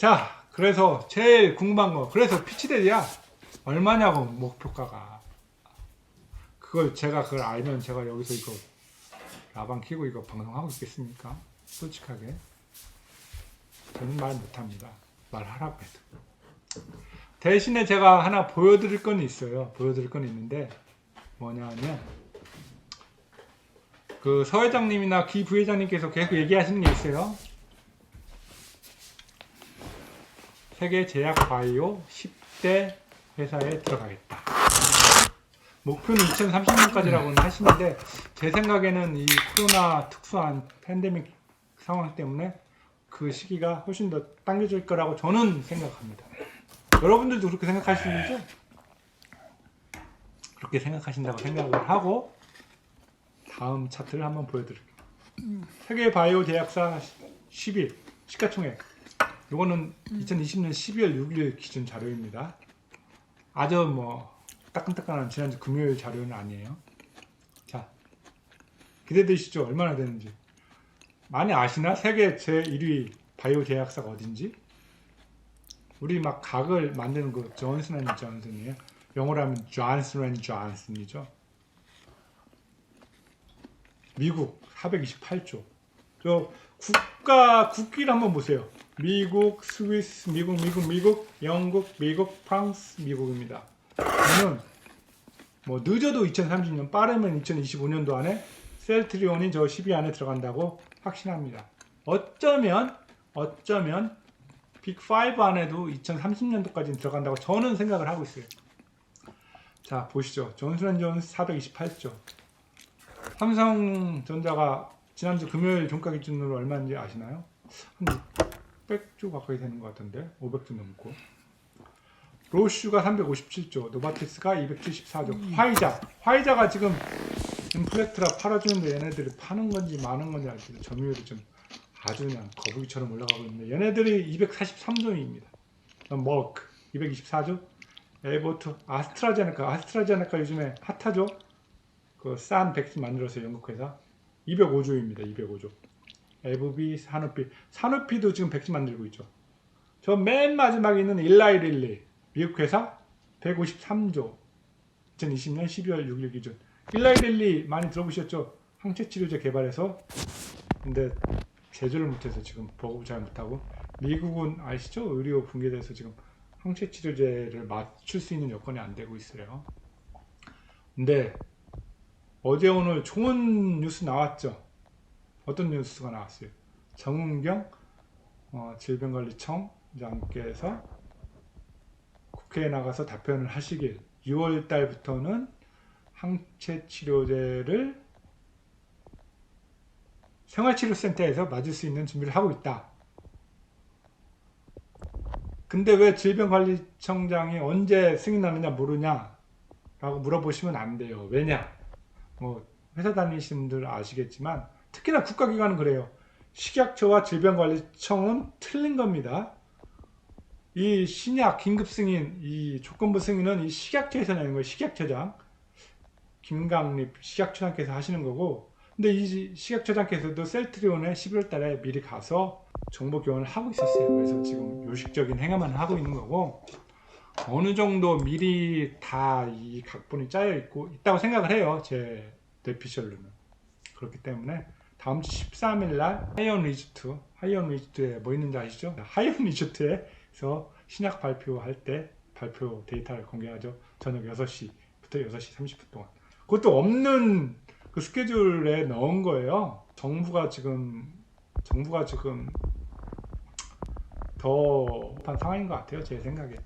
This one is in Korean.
자, 그래서 제일 궁금한 거. 그래서 피치데이야 얼마냐고 목표가가. 그걸 제가 그걸 알면 제가 여기서 이거 라방 키고 이거 방송하고 있겠습니까? 솔직하게. 저는 말 못합니다. 말하라고 해도. 대신에 제가 하나 보여드릴 건 있어요. 보여드릴 건 있는데 뭐냐면 그 서회장님이나 기 부회장님께서 계속 얘기하시는 게 있어요. 세계 제약 바이오 10대 회사에 들어가겠다. 목표는 2030년까지라고는 하시는데 제 생각에는 이 코로나 특수한 팬데믹 상황 때문에 그 시기가 훨씬 더 당겨질 거라고 저는 생각합니다. 여러분들도 그렇게 생각하시는죠? 그렇게 생각하신다고 생각을 하고 다음 차트를 한번 보여드릴게요. 세계 바이오 제약사 10일 시가총액. 이거는 2020년 12월 6일 기준 자료입니다. 아주 뭐 따끈따끈한 지난주 금요일 자료는 아니에요. 자, 기대되시죠? 얼마나 되는지. 많이 아시나? 세계 제1위 바이오 제약사가 어딘지? 우리 막 각을 만드는 그 존슨 앤 존슨이에요. 영어로 하면 존슨 앤 존슨이죠. 미국 428조. 저 국가 국기를 한번 보세요. 미국, 스위스, 미국, 미국, 미국, 영국, 미국, 프랑스, 미국입니다. 저는 뭐 늦어도 2030년, 빠르면 2025년도 안에 셀트리온이 저 10위 안에 들어간다고 확신합니다. 어쩌면 어쩌면 빅5 안에도 2030년도까지 들어간다고 저는 생각을 하고 있어요. 자 보시죠. 존슨앤존스 428조. 삼성전자가 지난주 금요일 종가 기준으로 얼마인지 아시나요? 한 600조 가까이 되는 것 같은데 500조 넘고. 로슈가 357조, 노바티스가 274조, 화이자, 화이자가 지금 인플레트라 팔아주는데 얘네들이 파는 건지 마는 건지 알지 점유율이 좀 아주 그냥 거북이처럼 올라가고 있는데 얘네들이 243조입니다. 머크 224조, 에보트, 아스트라제네카, 아스트라제네카 요즘에 핫하죠? 그 싼 백신 만들어서 영국 회사 205조입니다. 205조. 에브비, 산우피, 산우피도 지금 백신 만들고 있죠. 저 맨 마지막에 있는 일라이릴리 미국 회사 153조. 2020년 12월 6일 기준. 일라이릴리 많이 들어보셨죠? 항체 치료제 개발해서 근데 제조를 못해서 지금 보급 잘 못하고 미국은 아시죠? 의료 붕괴돼서 지금 항체 치료제를 맞출 수 있는 여건이 안 되고 있어요. 근데 어제 오늘 좋은 뉴스 나왔죠. 어떤 뉴스가 나왔어요? 정은경 어, 질병관리청장께서 국회에 나가서 답변을 하시길 6월 달부터는 항체 치료제를 생활치료센터에서 맞을 수 있는 준비를 하고 있다. 근데 왜 질병관리청장이 언제 승인하느냐 모르냐? 라고 물어보시면 안 돼요. 왜냐? 뭐 회사 다니시는 분들 아시겠지만 특히나 국가기관은 그래요. 식약처와 질병관리청은 틀린 겁니다. 이 신약 긴급 승인, 이 조건부 승인은 이 식약처에서 내는 거예요. 식약처장 김강립 식약처장께서 하시는 거고, 근데 이 식약처장께서도 셀트리온에 11월 달에 미리 가서 정보 교환을 하고 있었어요. 그래서 지금 요식적인 행위만 하고 있는 거고, 어느 정도 미리 다 이 각본이 짜여 있고 있다고 생각을 해요. 제 뇌피셜로는. 그렇기 때문에 다음 주 13일 날 하이언 리조트, 하이언 리조트에 뭐 있는지 아시죠? 하이언 리조트에서 신약 발표할 때 발표 데이터를 공개하죠. 저녁 6시부터 6시 30분 동안. 그것도 없는 그 스케줄에 넣은 거예요. 정부가 지금 정부가 지금 더 급한 상황인 것 같아요. 제 생각에.